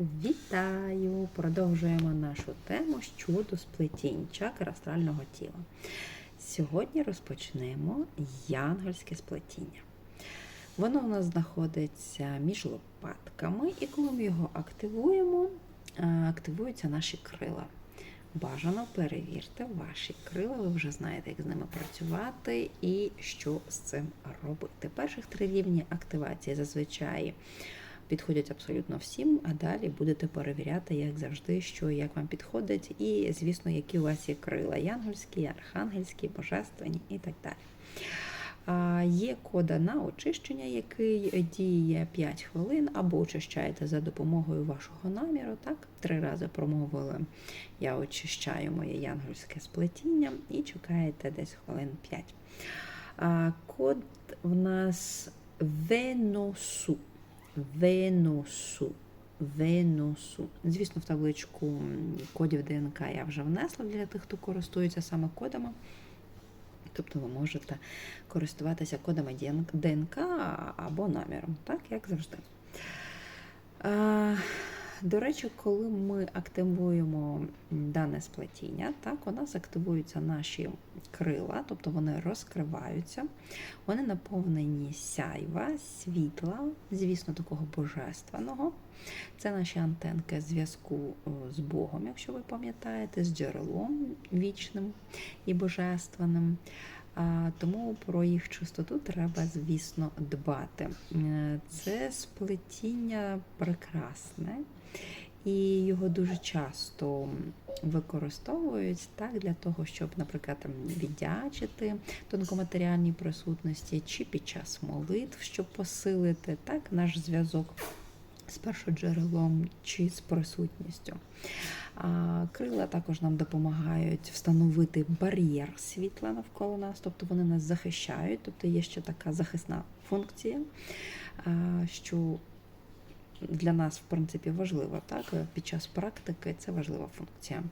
Вітаю! Продовжуємо нашу тему щодо сплетінь чакр астрального тіла. Сьогодні розпочнемо янгольське сплетіння. Воно у нас знаходиться між лопатками, і коли ми його активуємо, е, активуються наші крила. Бажано перевірте ваші крила, ви вже знаєте, як з ними працювати і що з цим робити. Перших три рівні активації зазвичай підходять абсолютно всім, а далі будете перевіряти, як завжди, що як вам підходить, і, звісно, які у вас є крила: янгольські, архангельські, божественні і так далі. Є кода на очищення, який діє 5 хвилин, або очищаєте за допомогою вашого наміру. Так, три рази промовили, я очищаю моє янгольське сплетіння і чекаєте десь хвилин 5. А, Код в нас Веносу. Веносу. Венусу. Звісно, в табличку кодів ДНК я вже внесла для тих, хто користується саме кодами. Тобто ви можете користуватися кодами ДНК або наміром, так, як завжди. До речі, коли ми активуємо дане сплетіння, так, у нас активуються наші крила, тобто вони розкриваються, вони наповнені сяйва, світла, звісно, такого божественного. Це наші антенки зв'язку з Богом, якщо ви пам'ятаєте, з джерелом вічним і божественним. Тому про їх чистоту треба, звісно, дбати. Е, це сплетіння прекрасне, і його дуже часто використовують так для того, щоб, наприклад, віддячити тонкоматеріальній присутності, чи під час молитв, щоб посилити так наш зв'язок з першоджерелом чи з присутністю. Крила також нам допомагають встановити бар'єр світла навколо нас, тобто вони нас захищають, тобто є ще така захисна функція, що для нас, в принципі, важлива. Так? Під час практики це важлива функція.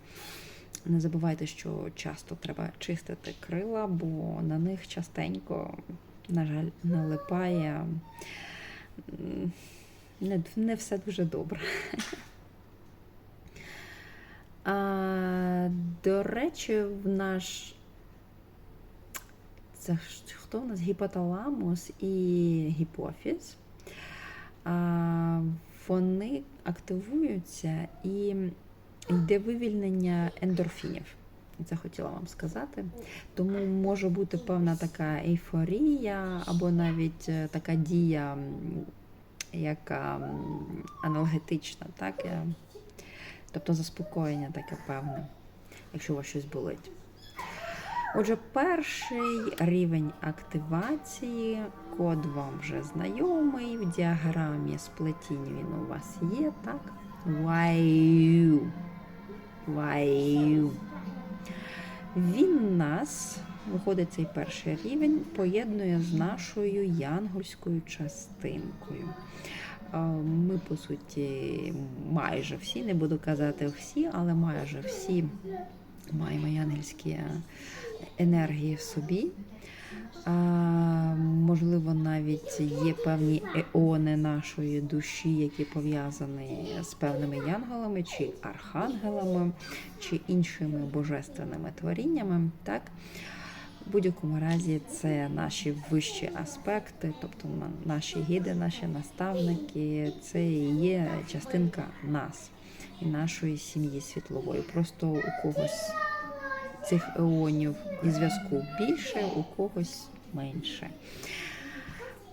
Не забувайте, що часто треба чистити крила, бо на них частенько, на жаль, налипає не, не все дуже добре. А, До речі, в наш це хто в нас гіпоталамус і гіпофіз, а, вони активуються і йде вивільнення ендорфінів. Це хотіла вам сказати. Тому може бути певна така ейфорія, або навіть е, така дія, яка аналгетична, так? тобто заспокоєння таке певне, якщо у вас щось болить. Отже, перший рівень активації, код вам вже знайомий, в діаграмі сплетінь він у вас є, так? Ваю. Ваю. Він нас, виходить, цей перший рівень, поєднує з нашою янгольською частинкою. Ми, по суті, майже всі, не буду казати всі, але майже всі маємо янгельські енергії в собі. Можливо, навіть є певні еони нашої душі, які пов'язані з певними янголами, чи архангелами, чи іншими божественними творіннями. Так? В будь-якому разі це наші вищі аспекти, тобто наші гіди, наші наставники, це і є частинка нас і нашої сім'ї світлової. Просто у когось цих еонів і зв'язку більше, у когось менше.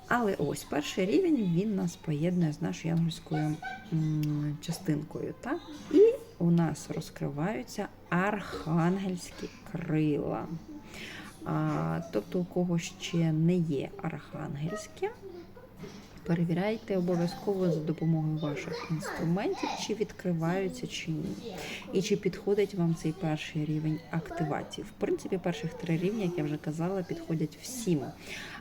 Але ось перший рівень він нас поєднує з нашою янгольською частинкою. Так? І у нас розкриваються архангельські крила. Тобто, у кого ще не є архангельське, перевіряйте обов'язково за допомогою ваших інструментів, чи відкриваються чи ні. І чи підходить вам цей перший рівень активації. В принципі, перших три рівні, як я вже казала, підходять всім.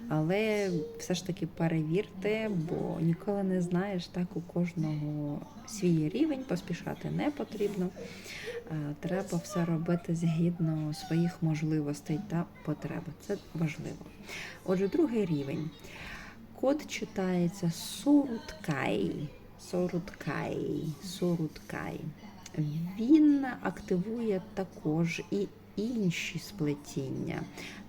Але все ж таки перевірте, бо ніколи не знаєш, так у кожного свій рівень, поспішати не потрібно. Треба все робити згідно своїх можливостей та потреб. Це важливо. Отже, другий рівень. Код читається Соруткай. Соруткай. Соруткай. Він активує також і інші сплетіння,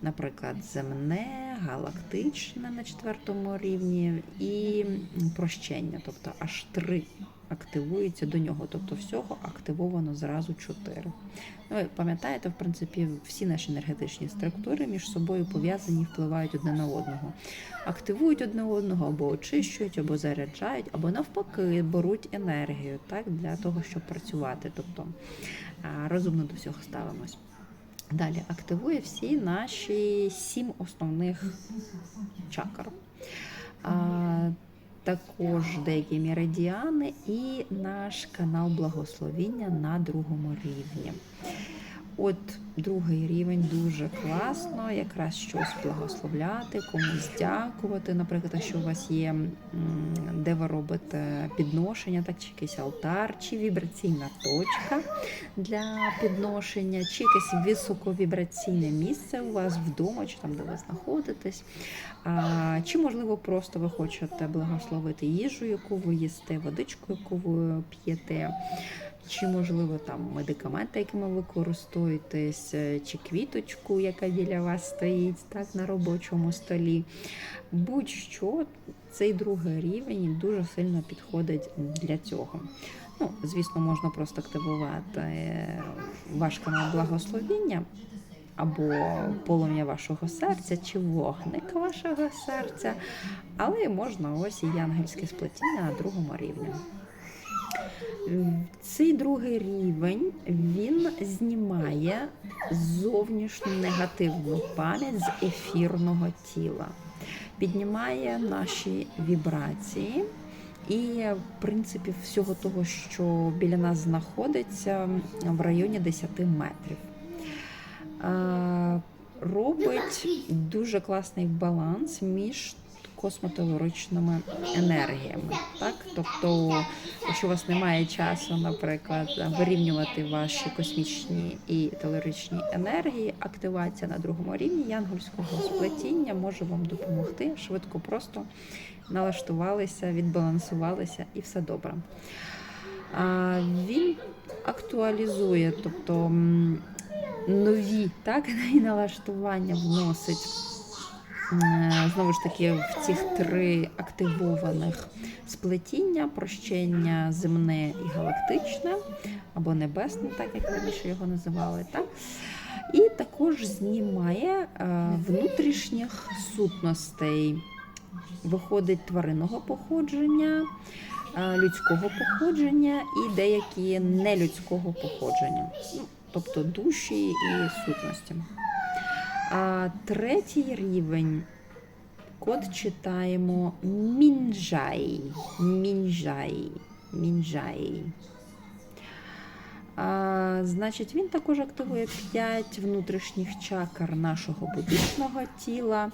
наприклад, земне, галактичне на четвертому рівні і прощення, тобто аж три активується до нього, тобто всього активовано зразу чотири. Ну, ви пам'ятаєте, в принципі, всі наші енергетичні структури між собою пов'язані впливають одне на одного. Активують одне одного або очищують, або заряджають, або навпаки беруть енергію так, для того, щоб працювати. Тобто розумно до всього ставимось. Далі активує всі наші сім основних чакр. А, також деякі меридіани і наш канал благословіння на другому рівні. От другий рівень дуже класно, якраз щось благословляти, комусь дякувати. Наприклад, якщо у вас є де ви робите підношення, так чи якийсь алтар, чи вібраційна точка для підношення, чи якесь високовібраційне місце у вас вдома, чи там, де ви знаходитесь. Чи, можливо, просто ви хочете благословити їжу, яку ви їсте, водичку, яку ви п'єте. Чи, можливо, там медикаменти, якими ви користуєтесь, е, чи квіточку, яка біля вас стоїть так, на робочому столі. Будь-що цей другий рівень дуже сильно підходить для цього. Ну, звісно, можна просто активувати е, ваш канал благословіння або полум'я вашого серця, чи вогник вашого серця, але можна ось і ангельське сплетіння на другому рівні. Цей другий рівень він знімає зовнішню негативну пам'ять з ефірного тіла, піднімає наші вібрації. І, в принципі, всього того, що біля нас знаходиться в районі 10 метрів. Е, Робить дуже класний баланс між космотелоричними енергіями. Так? Тобто, якщо у вас немає часу, наприклад, вирівнювати ваші космічні і телоричні енергії, активація на другому рівні янгольського сплетіння може вам допомогти швидко, просто налаштувалися, відбалансувалися і все добре. А, Він актуалізує, тобто нові так, налаштування вносить. Е, Знову ж таки, в цих три активованих сплетіння, прощення земне і галактичне, або небесне, так як раніше його називали. Так? І також знімає е, внутрішніх сутностей, виходить тваринного походження, е, людського походження і деякі нелюдського походження, ну, тобто душі і сутності. А третій рівень код читаємо мінжай. Мінжай. Мінжай. А, значить, він також активує 5 внутрішніх чакр нашого будучного тіла,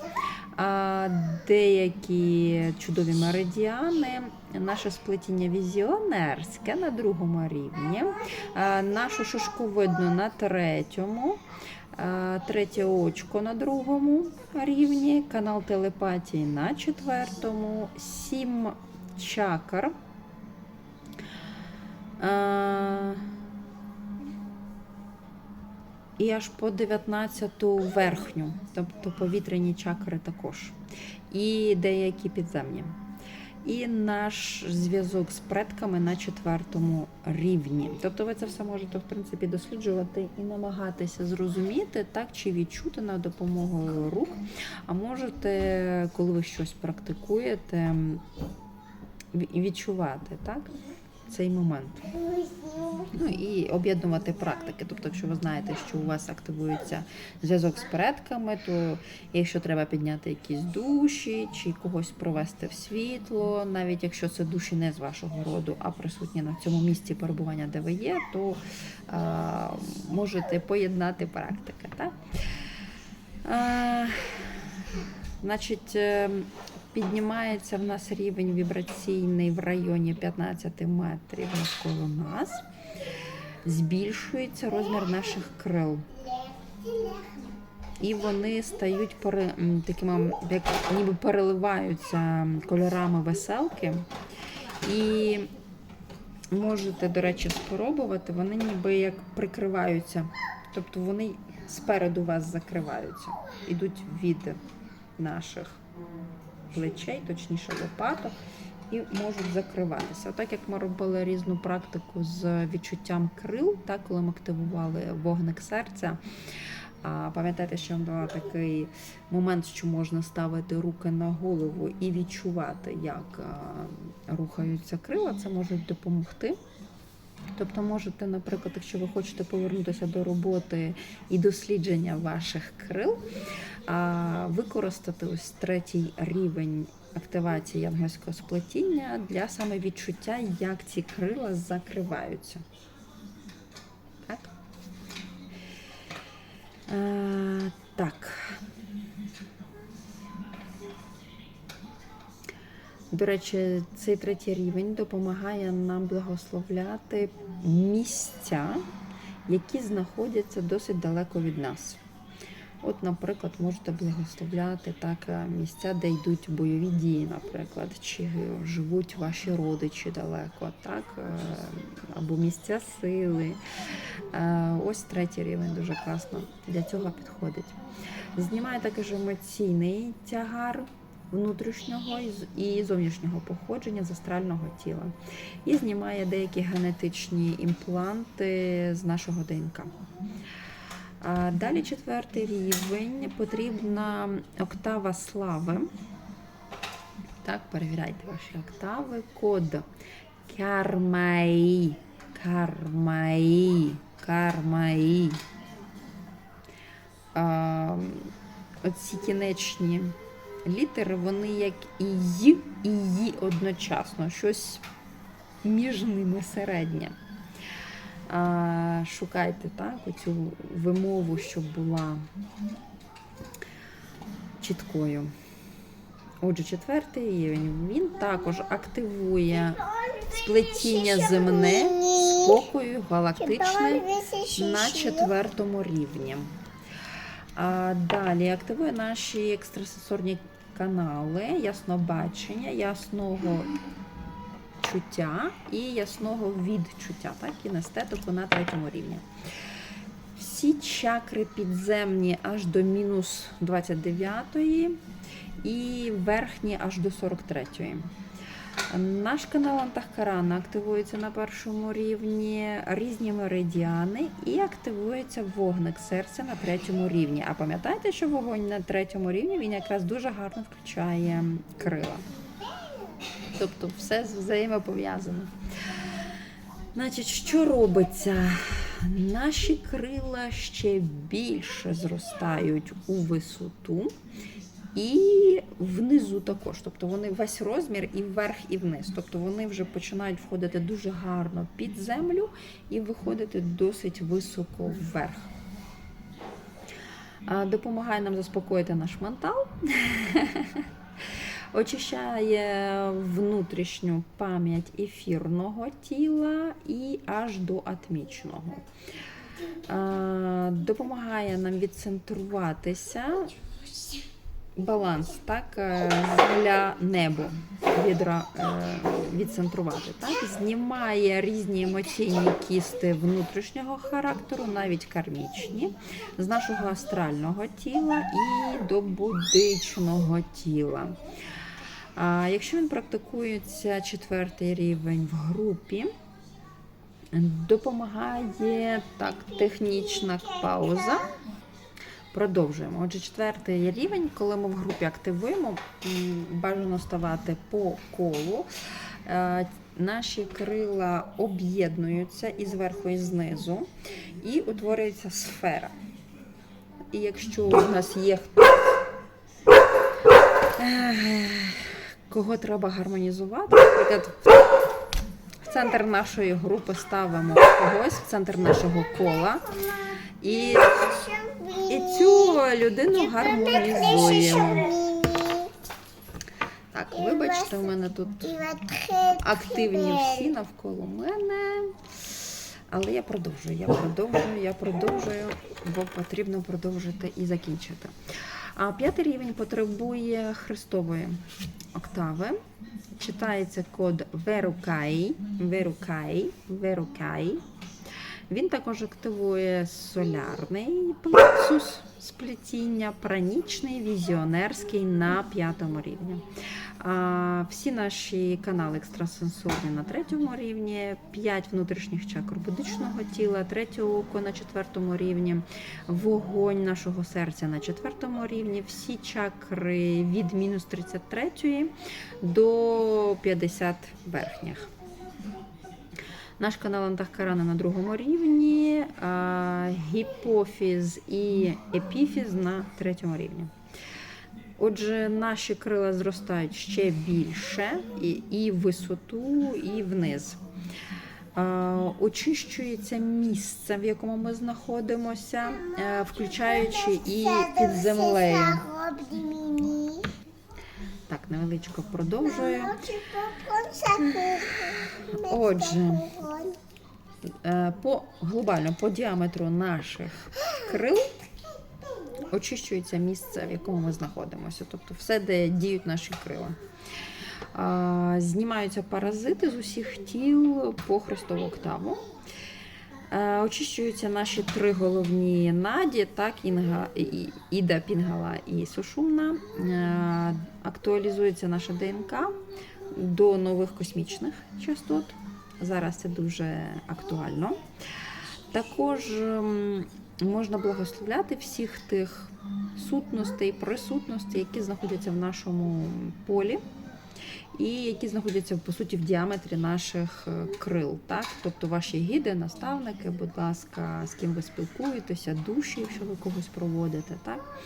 а, деякі чудові меридіани, наше сплетіння візіонерське на другому рівні, а, нашу шишковидну на третьому. А, Третє очко на другому рівні, канал телепатії на четвертому, сім чакр. І аж по 19-ту верхню, тобто повітряні чакри також, і деякі підземні. І наш зв'язок з предками на четвертому рівні. Тобто ви це все можете в принципі досліджувати і намагатися зрозуміти, так чи відчути на допомогою рук. А можете, коли ви щось практикуєте, відчувати так, цей момент. Ну і об'єднувати практики. Тобто, якщо ви знаєте, що у вас активується зв'язок з предками, то якщо треба підняти якісь душі чи когось провести в світло, навіть якщо це душі не з вашого роду, а присутні на цьому місці перебування, де ви є, то а, можете поєднати практики. Так? А, значить, е, піднімається в нас рівень вібраційний в районі 15 метрів навколо нас. Збільшується розмір наших крил. І вони стають пере, такими, як ніби переливаються кольорами веселки. І можете, до речі, спробувати, вони ніби як прикриваються. Тобто вони спереду вас закриваються, ідуть від наших плечей, точніше лопаток, і можуть закриватися. Отак як ми робили різну практику з відчуттям крил, так, коли ми активували вогник серця. А пам'ятаєте, що був такий момент, що можна ставити руки на голову і відчувати, як рухаються крила, це може допомогти. Тобто можете, наприклад, якщо ви хочете повернутися до роботи і дослідження ваших крил, використати ось третій рівень активації янгольського сплетіння для саме відчуття, як ці крила закриваються. До речі, цей третій рівень допомагає нам благословляти місця, які знаходяться досить далеко від нас. От, наприклад, можете благословляти так е, місця, де йдуть бойові дії, наприклад, чи живуть ваші родичі далеко, так? е, або місця сили. Е, Ось третій рівень дуже класно для цього підходить. Знімає також емоційний тягар внутрішнього і зовнішнього походження з астрального тіла. І знімає деякі генетичні імпланти з нашого ДНК. Далі четвертий рівень потрібна октава слави. Так, перевіряйте ваші октави. Код Кармаї. Кармаї. Кармаї. Оці кінечні літери, вони як і «й», і «ї» одночасно. Щось між ними середнє. А, шукайте так, оцю вимову, щоб була чіткою. Отже, четвертий рівень він також активує сплетіння земне, спокою, галактичне на четвертому рівні. А далі активує наші екстрасенсорні канали, яснобачення, ясного чуття і ясного відчуття, так, кінестетику на третьому рівні. Всі чакри підземні аж до мінус 29 і верхні аж до 43. Наш канал Антахкарана активується на першому рівні різні меридіани і активується вогник серця на третьому рівні. А пам'ятаєте, що вогонь на третьому рівні він якраз дуже гарно включає крила. Тобто все взаємопов'язано. Значить, що робиться? Наші крила ще більше зростають у висоту і внизу також. Тобто вони весь розмір і вверх, і вниз. Тобто вони вже починають входити дуже гарно під землю і виходити досить високо вверх. Допомагає нам заспокоїти наш ментал. Очищає внутрішню пам'ять ефірного тіла і аж до атмічного. Допомагає нам відцентруватися. Баланс, так, е, земля, небо відра, е, відцентрувати. Так? Знімає різні емоційні кісти внутрішнього характеру, навіть кармічні, з нашого астрального тіла і до будичного тіла. А якщо він практикується четвертий рівень в групі, допомагає так, технічна пауза. Продовжуємо. Отже, четвертий рівень, коли ми в групі активуємо, бажано ставати по колу. Е, Наші крила об'єднуються і зверху, і знизу, і утворюється сфера. І якщо у нас є хто, е, кого треба гармонізувати, наприклад, в центр нашої групи ставимо когось, в центр нашого кола. І і цю людину гармонізуємо. Так, вибачте, у мене тут активні всі навколо мене. Але я продовжую, я продовжую, я продовжую, бо потрібно продовжити і закінчити. А п'ятий рівень потребує хрестової октави. Читається код Верукай, Верукай, Верукай. Він також активує солярний плексус сплетіння, пранічний, візіонерський на п'ятому рівні. А, всі наші канали екстрасенсорні на третьому рівні, 5 внутрішніх чакр будичного тіла, третє око на четвертому рівні, вогонь нашого серця на четвертому рівні, всі чакри від мінус 33 до 50 верхніх. Наш канал Антахкарана на другому рівні, гіпофіз і епіфіз на третьому рівні. Отже, наші крила зростають ще більше і, і в висоту, і вниз. Очищується місце, в якому ми знаходимося, е, включаючи і під землею. Так, невеличко продовжую. Отже, по глобально по діаметру наших крил очищується місце, в якому ми знаходимося. Тобто все, де діють наші крила. Знімаються паразити з усіх тіл по хрестову октаву. Е, Очищуються наші три головні наді, так, інга, Іда, Пінгала і Сушумна. Е, Актуалізується наша ДНК до нових космічних частот. Зараз це дуже актуально. Також ем, можна благословляти всіх тих сутностей, присутностей, які знаходяться в нашому полі, і які знаходяться по суті в діаметрі наших е, крил. Так? Тобто ваші гіди, наставники, будь ласка, з ким ви спілкуєтеся, душі, якщо ви когось проводите. Так?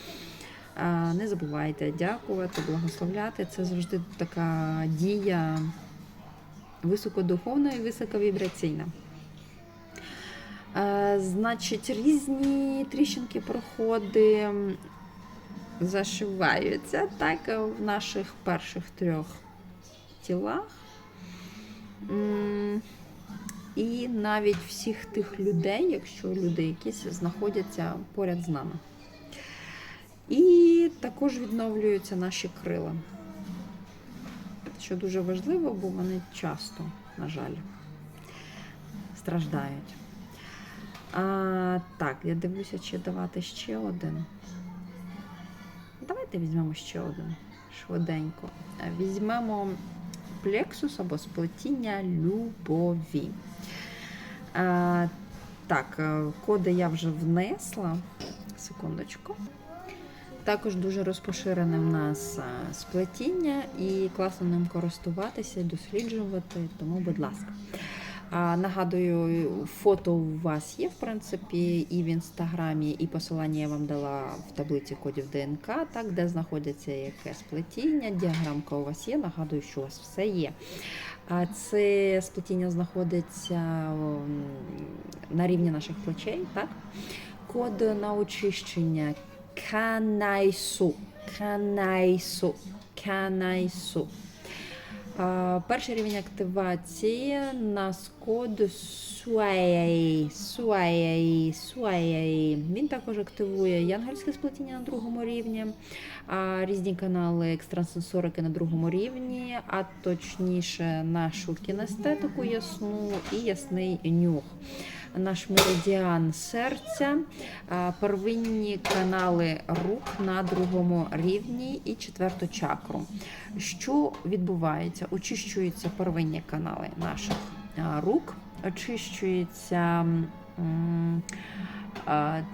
Не забувайте дякувати, благословляти. Це завжди така дія високодуховна і високовібраційна. Е, Значить, різні тріщинки, проходи зашиваються так, в наших перших трьох тілах. І навіть всіх тих людей, якщо люди якісь знаходяться поряд з нами. І також відновлюються наші крила що дуже важливо, бо вони часто, на жаль, страждають. А, так, я дивлюся, чи давати ще один. Давайте візьмемо ще один швиденько. Візьмемо плексус або сплетіння любові. А, так, коди я вже внесла. Секундочку. Також дуже розпоширене в нас сплетіння і класно ним користуватися, досліджувати, тому, будь ласка. А, нагадую, фото у вас є, в принципі, і в інстаграмі, і посилання я вам дала в таблиці кодів ДНК, так, де знаходиться яке сплетіння, діаграмка у вас є. Нагадую, що у вас все є. А це сплетіння знаходиться на рівні наших плечей, так? Код на очищення Канайсу. Канайсу. Канайсу. Перший рівень активації нас код Суаєй. Суаєй. Суаєй. Він також активує янгельське сплетіння на другому рівні, різні канали екстрасенсорики на другому рівні, а точніше нашу кінестетику ясну і ясний нюх наш меридіан серця, первинні канали рук на другому рівні і четверту чакру. Що відбувається? Очищуються первинні канали наших рук, очищується.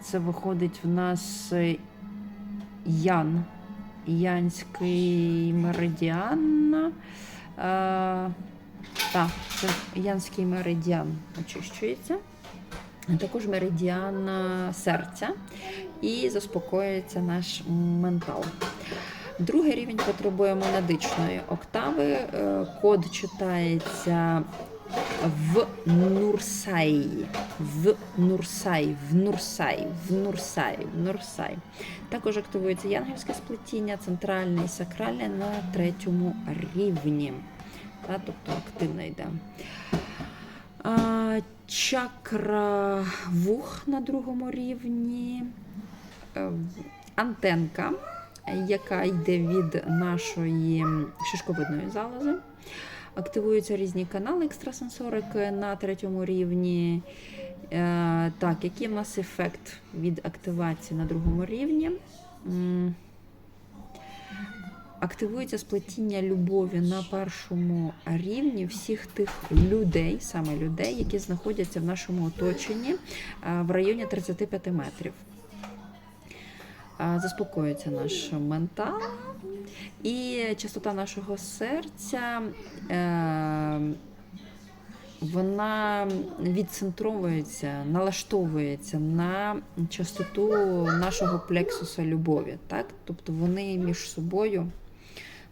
Це виходить в нас ян, янський меридіан. Так, це янський меридіан очищується. Також меридіан серця і заспокоюється наш ментал. Другий рівень потребує монадичної октави. Е, Код читається в Нурсай. В Нурсай, в Нурсай, в Нурсай, в Нурсай. Також активується янгельське сплетіння, центральне і сакральне на третьому рівні. Тобто активно йде. Чакра вух на другому рівні, е, антенка яка йде від нашої шишковидної залози. Активуються різні канали екстрасенсорики на третьому рівні. Е, так, який в нас ефект від активації на другому рівні? Активується сплетіння любові на першому рівні всіх тих людей, саме людей, які знаходяться в нашому оточенні е, в районі 35 метрів. Е, Заспокоюється наш ментал, і частота нашого серця. Е, вона відцентровується, налаштовується на частоту нашого плексуса любові. Так? Тобто вони між собою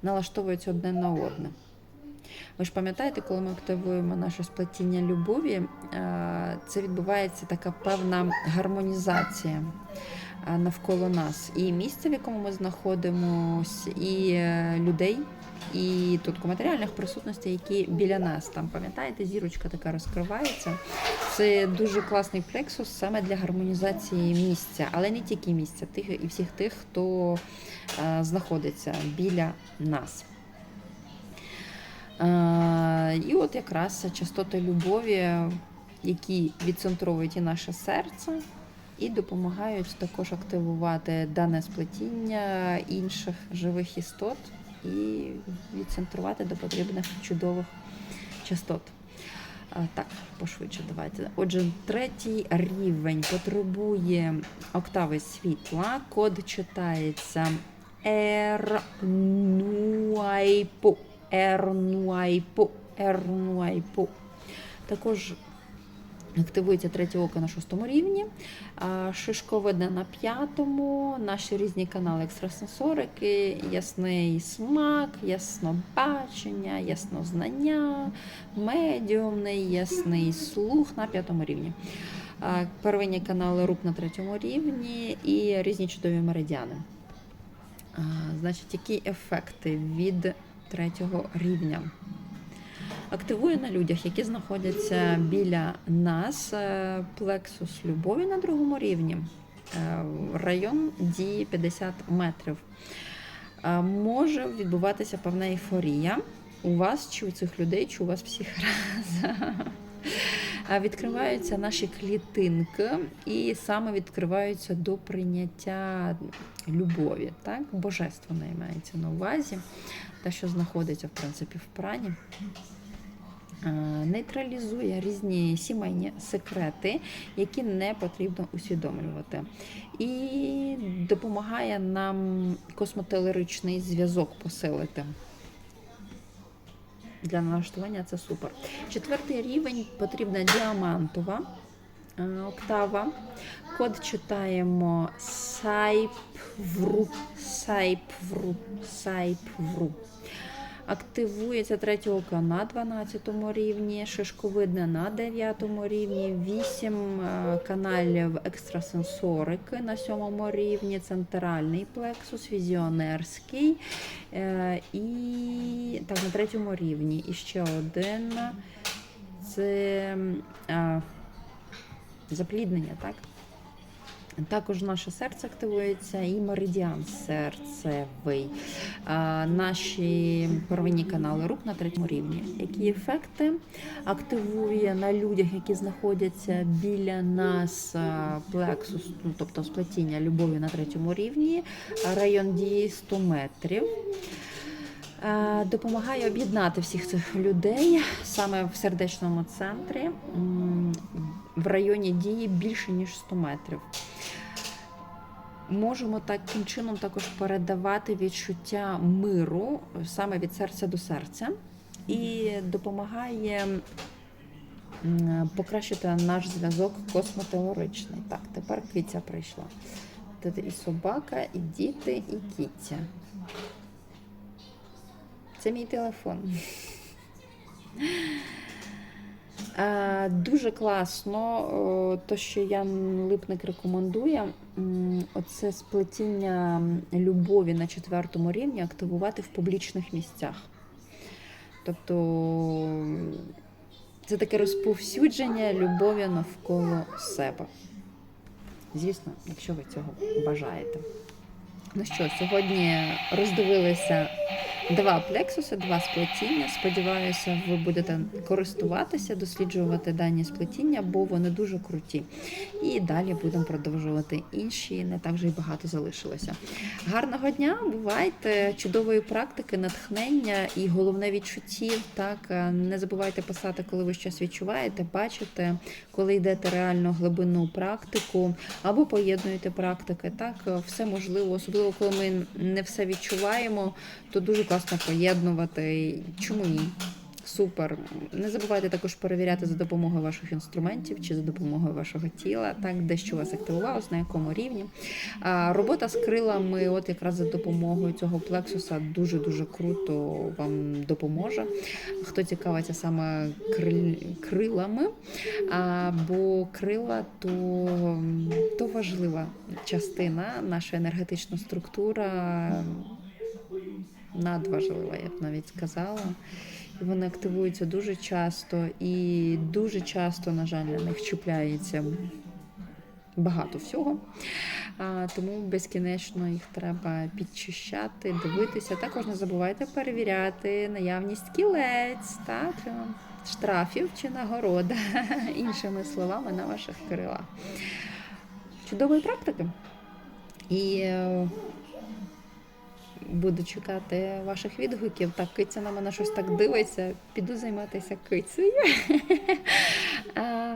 налаштовуються одне на одне. Ви ж пам'ятаєте, коли ми активуємо наше сплетіння любові, е, це відбувається така певна гармонізація е, навколо нас. І місце, в якому ми знаходимося, і е, людей, і тут матеріальних присутностей, які біля нас. Там пам'ятаєте, зірочка така розкривається. Це дуже класний плексус саме для гармонізації місця, але не тільки місця, тих і всіх тих, хто е, знаходиться біля нас. Е, І от якраз частоти любові, які відцентровують і наше серце, і допомагають також активувати дане сплетіння інших живих істот і відцентрувати до потрібних чудових частот. Так, пошвидше давайте. Отже, третій рівень потребує октави світла. Код читається Ернуайпу. Ернуайпу. Ернуайпу. Також активується третє око на шостому рівні, а, шишковидне на п'ятому, наші різні канали екстрасенсорики, ясний смак, яснобачення, яснознання, медіумний, ясний слух на п'ятому рівні. Первинні канали рук на третьому рівні і різні чудові меридіани. Значить, які ефекти від третього рівня? Активує на людях, які знаходяться біля нас, е, плексус любові на другому рівні. Е, Район дії 50 метрів. Е, Може відбуватися певна ейфорія у вас, чи у цих людей, чи у вас всіх разом. Е, Відкриваються наші клітинки, і саме відкриваються до прийняття любові, так? Божественної мається на увазі, те, що знаходиться в принципі в прані. Е, нейтралізує різні сімейні секрети, які не потрібно усвідомлювати, і допомагає нам космотелеричний зв'язок посилити. Для налаштування це супер. Четвертий рівень потрібна діамантова е, октава. Код читаємо сайпвру, сайпвру, сайпвру. Активується третє око на 12 рівні, шишковидне на 9 рівні, 8 каналів екстрасенсорики на 7 рівні, центральний плексус, візіонерський е, і так, на третьому рівні. І ще один це запліднення, так? Також наше серце активується і меридіан серцевий. Наші первинні канали рук на третьому рівні. Які ефекти активує на людях, які знаходяться біля нас плексус, ну, тобто сплетіння любові на третьому рівні, район дії 100 метрів. Е, Допомагає об'єднати всіх цих людей саме в сердечному центрі в районі дії більше ніж 100 метрів. Можемо таким чином також передавати відчуття миру саме від серця до серця і допомагає покращити наш зв'язок космотеоричний. Так, тепер киця прийшла. Тут і собака, і діти, і кіця. Це мій телефон. Е, Дуже класно, то, що Ян Липник рекомендує, оце сплетіння любові на четвертому рівні активувати в публічних місцях. Тобто це таке розповсюдження любові навколо себе. Звісно, якщо ви цього бажаєте. Ну що, сьогодні роздивилися два плексуси, два сплетіння. Сподіваюся, ви будете користуватися, досліджувати дані сплетіння, бо вони дуже круті. І далі будемо продовжувати інші, не так вже й багато залишилося. Гарного дня, бувайте, чудової практики, натхнення і головне відчуттів. Так не забувайте писати, коли ви щось відчуваєте, бачите, коли йдете реально глибинну практику або поєднуєте практики. Так, все можливо, особливо коли ми не все відчуваємо, то дуже класно поєднувати. Чому ні? Супер. Не забувайте також перевіряти за допомогою ваших інструментів чи за допомогою вашого тіла, так, де що вас активувалось, на якому рівні. А, робота з крилами, от якраз за допомогою цього плексуса, дуже-дуже круто вам допоможе. Хто цікавиться саме крил- крилами, а, бо крила то, то важлива частина, наша енергетична структура надважлива, я б навіть сказала. Вони активуються дуже часто, і дуже часто, на жаль, на них чіпляється багато всього. Тому безкінечно їх треба підчищати, дивитися. Також не забувайте перевіряти наявність кілець, так, е, штрафів чи нагорода, іншими словами, на ваших крилах. Чудової практики. І е, буду чекати ваших відгуків. Так, киця на мене щось так дивиться. Піду займатися кицею.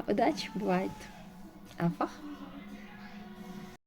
Удачі, бувайте. Афах.